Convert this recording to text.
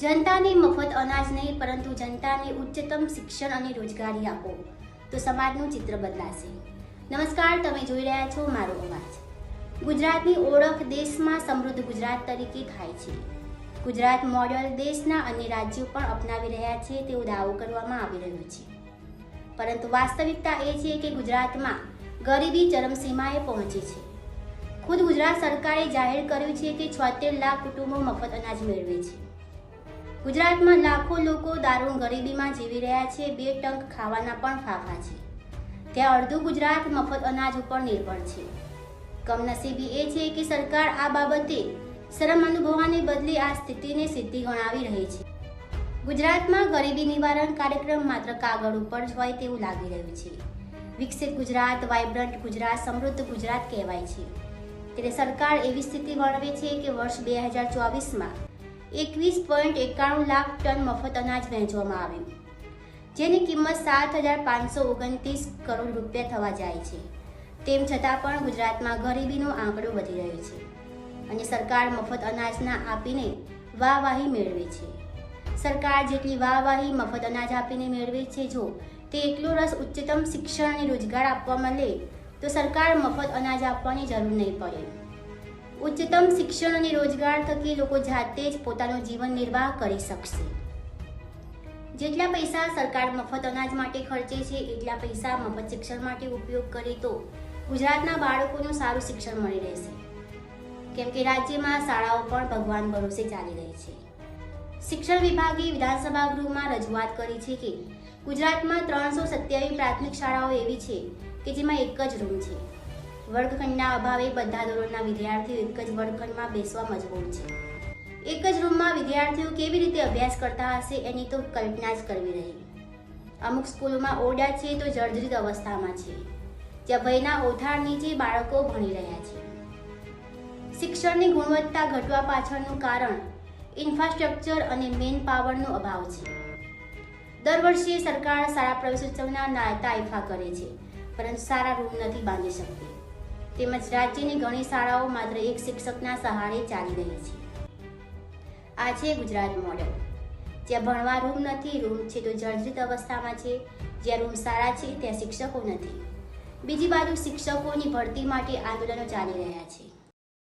જનતાને મફત અનાજ નહીં, પરંતુ જનતાને ઉચ્ચતમ શિક્ષણ અને રોજગારી આપો. તો સમાજનું ચિત્ર બદલાશે. નમસ્કાર, તમે જોઈ રહ્યા છો મારો અવાજ. ગુજરાતની ઓળખ દેશમાં સમૃદ્ધ ગુજરાત તરીકે થાય છે. ગુજરાત મોડલ દેશના અન્ય રાજ્યો પણ અપનાવી રહ્યા છે, તેવો દાવો કરવામાં આવી રહ્યો છે. પરંતુ વાસ્તવિકતા એ છે કે ગુજરાતમાં ગરીબી ચરમસીમાએ પહોંચી છે. ખુદ ગુજરાત સરકારે જાહેર કર્યું છે કે છોતેર લાખ કુટુંબો મફત અનાજ મેળવે છે. ગુજરાતમાં લાખો લોકો દારૂણ ગરીબીમાં જીવી રહ્યા છે, બે ટંક ખાવાના પણ ફાફા છે. ત્યાં અડધું ગુજરાત મફત અનાજ ઉપર નિર્ભર છે. કમનસીબી એ છે કે સરકાર આ બાબતે શરમ અનુભવવાને બદલે આ સ્થિતિને સિદ્ધિ ગણાવી રહી છે. ગુજરાતમાં ગરીબી નિવારણ કાર્યક્રમ માત્ર કાગળ ઉપર જ હોય તેવું લાગી રહ્યું છે. વિકસિત ગુજરાત વાઇબ્રન્ટ ગુજરાત, સમૃદ્ધ ગુજરાત કહેવાય છે. ત્યારે સરકાર એવી સ્થિતિ વર્ણવે છે કે વર્ષ બે હજાર ચોવીસમાં એકવીસ પોઈન્ટ એકાણું લાખ ટન મફત અનાજ વહેંચવામાં આવ્યું. જેની કિંમત સાત હજાર પાંચસો ઓગણત્રીસ કરોડ રૂપિયા થવા જાય છે. તેમ છતાં પણ ગુજરાતમાં ગરીબીનો આંકડો વધી રહ્યો છે અને સરકાર મફત અનાજના આપીને વાહવાહી મેળવે છે. સરકાર જેટલી વાહવાહી મફત અનાજ આપીને મેળવે છે જો તે એટલો રસ ઉચ્ચતમ શિક્ષણ અને રોજગાર આપવામાં લે તો સરકાર મફત અનાજ આપવાની જરૂર નહીં પડે. ઉચ્ચતમ શિક્ષણ અને રોજગાર થકી લોકો જાતે જ પોતાનો જીવન નિર્વાહ કરી શકશે. જેટલા પૈસા સરકાર મફત અનાજ માટે ખર્ચે છે, એટલા પૈસા મફત શિક્ષણ માટે ઉપયોગ કરે તો ગુજરાતના બાળકોનું સારું શિક્ષણ મળી રહેશે. કેમ કે રાજ્યમાં શાળાઓ પણ ભગવાન ભરોસે ચાલી રહી છે. શિક્ષણ વિભાગે વિધાનસભા ગૃહમાં રજૂઆત કરી છે કે ગુજરાતમાં ત્રણસો સત્યાવીસ પ્રાથમિક શાળાઓ એવી છે કે જેમાં એક જ રૂમ છે. વર્ગખંડના અભાવે બધા ધોરણના વિદ્યાર્થીઓ એક જ વર્ગખંડમાં બેસવા મજબૂર છે. એક જ રૂમમાં વિદ્યાર્થીઓ કેવી રીતે અભ્યાસ કરતા હશે એની તો કલ્પના જ કરવી રહી. અમુક સ્કૂલોમાં ઓરડા છે તો જર્જરિત અવસ્થામાં છે. જ્યાં ભયના ઓથાર નીચે બાળકો ભણી રહ્યા છે. શિક્ષણની ગુણવત્તા ઘટવા પાછળનું કારણ ઇન્ફ્રાસ્ટ્રક્ચર અને મેન પાવરનો અભાવ છે. દર વર્ષે સરકાર શાળા પ્રવેશોત્સવના નાયતા તાઇફા કરે છે, પરંતુ સારા રૂમ નથી બાંધી શકતી. તેમજ રાજ્યની ઘણી શાળાઓ માત્ર એક શિક્ષકના સહારે ચાલી રહી છે. આ છે ગુજરાત મોડેલ. જ્યાં ભણવા રૂમ નથી, રૂમ છે તો જર્જરિત અવસ્થામાં છે. જ્યાં રૂમ સારા છે, ત્યાં શિક્ષકો નથી. બીજી બાજુ શિક્ષકોની ભરતી માટે આંદોલનો ચાલી રહ્યા છે.